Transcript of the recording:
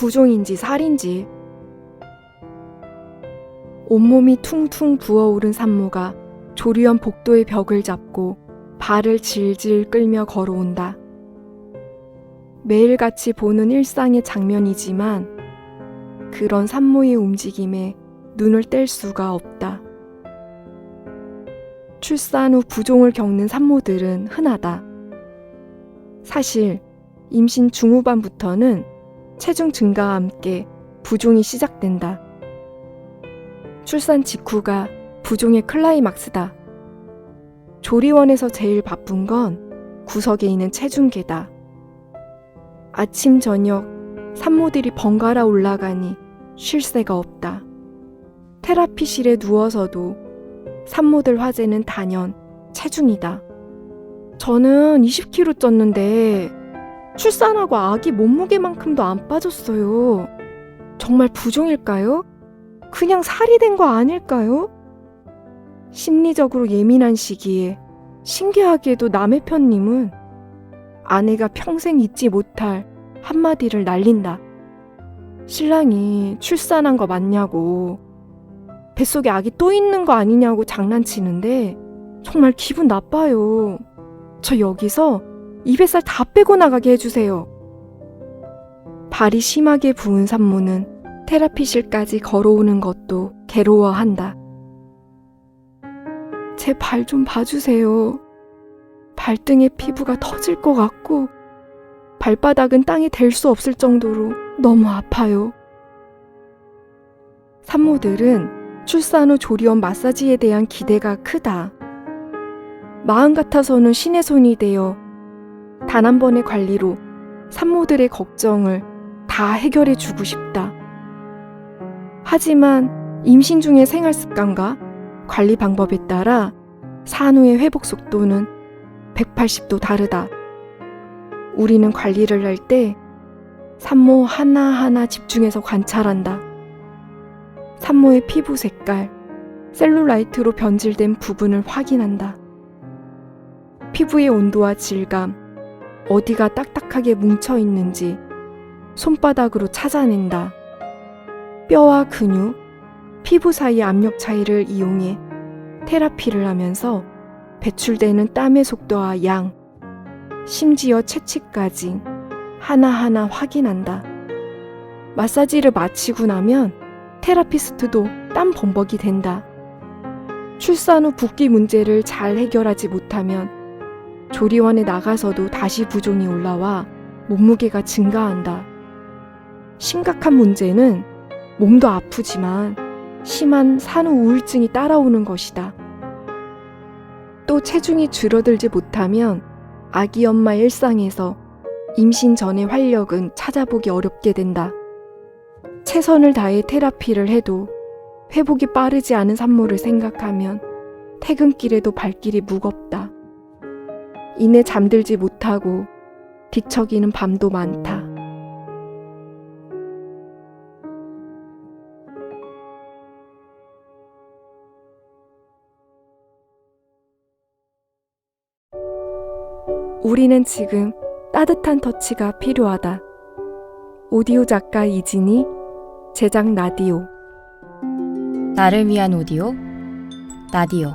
부종인지 살인지. 온몸이 퉁퉁 부어오른 산모가 조리원 복도의 벽을 잡고 발을 질질 끌며 걸어온다. 매일같이 보는 일상의 장면이지만 그런 산모의 움직임에 눈을 뗄 수가 없다. 출산 후 부종을 겪는 산모들은 흔하다. 사실 임신 중후반부터는 체중 증가와 함께 부종이 시작된다. 출산 직후가 부종의 클라이막스다. 조리원에서 제일 바쁜 건 구석에 있는 체중계다. 아침, 저녁 산모들이 번갈아 올라가니 쉴 새가 없다. 테라피실에 누워서도 산모들 화제는 단연 체중이다. 저는 20kg 쪘는데 출산하고 아기 몸무게만큼도 안 빠졌어요. 정말 부종일까요? 그냥 살이 된 거 아닐까요? 심리적으로 예민한 시기에 신기하게도 남의 편님은 아내가 평생 잊지 못할 한마디를 날린다. 신랑이 출산한 거 맞냐고, 뱃속에 아기 또 있는 거 아니냐고 장난치는데 정말 기분 나빠요. 저 여기서 이 뱃살 다 빼고 나가게 해주세요. 발이 심하게 부은 산모는 테라피실까지 걸어오는 것도 괴로워한다. 제 발 좀 봐주세요. 발등에 피부가 터질 것 같고, 발바닥은 땅에 댈 수 없을 정도로 너무 아파요. 산모들은 출산 후 조리원 마사지에 대한 기대가 크다. 마음 같아서는 신의 손이 되어 단 한 번의 관리로 산모들의 걱정을 다 해결해 주고 싶다. 하지만 임신 중의 생활 습관과 관리 방법에 따라 산후의 회복 속도는 180도 다르다. 우리는 관리를 할 때 산모 하나하나 집중해서 관찰한다. 산모의 피부 색깔, 셀룰라이트로 변질된 부분을 확인한다. 피부의 온도와 질감, 어디가 딱딱하게 뭉쳐 있는지 손바닥으로 찾아낸다. 뼈와 근육, 피부 사이 압력 차이를 이용해 테라피를 하면서 배출되는 땀의 속도와 양, 심지어 채취까지 하나하나 확인한다. 마사지를 마치고 나면 테라피스트도 땀 범벅이 된다. 출산 후 붓기 문제를 잘 해결하지 못하면 조리원에 나가서도 다시 부종이 올라와 몸무게가 증가한다. 심각한 문제는 몸도 아프지만 심한 산후 우울증이 따라오는 것이다. 또 체중이 줄어들지 못하면 아기 엄마 일상에서 임신 전의 활력은 찾아보기 어렵게 된다. 최선을 다해 테라피를 해도 회복이 빠르지 않은 산모를 생각하면 퇴근길에도 발길이 무겁다. 이내 잠들지 못하고 뒤척이는 밤도 많다. 우리는 지금 따뜻한 터치가 필요하다. 오디오 작가 이진이, 제작 라디오. 나를 위한 오디오 나디오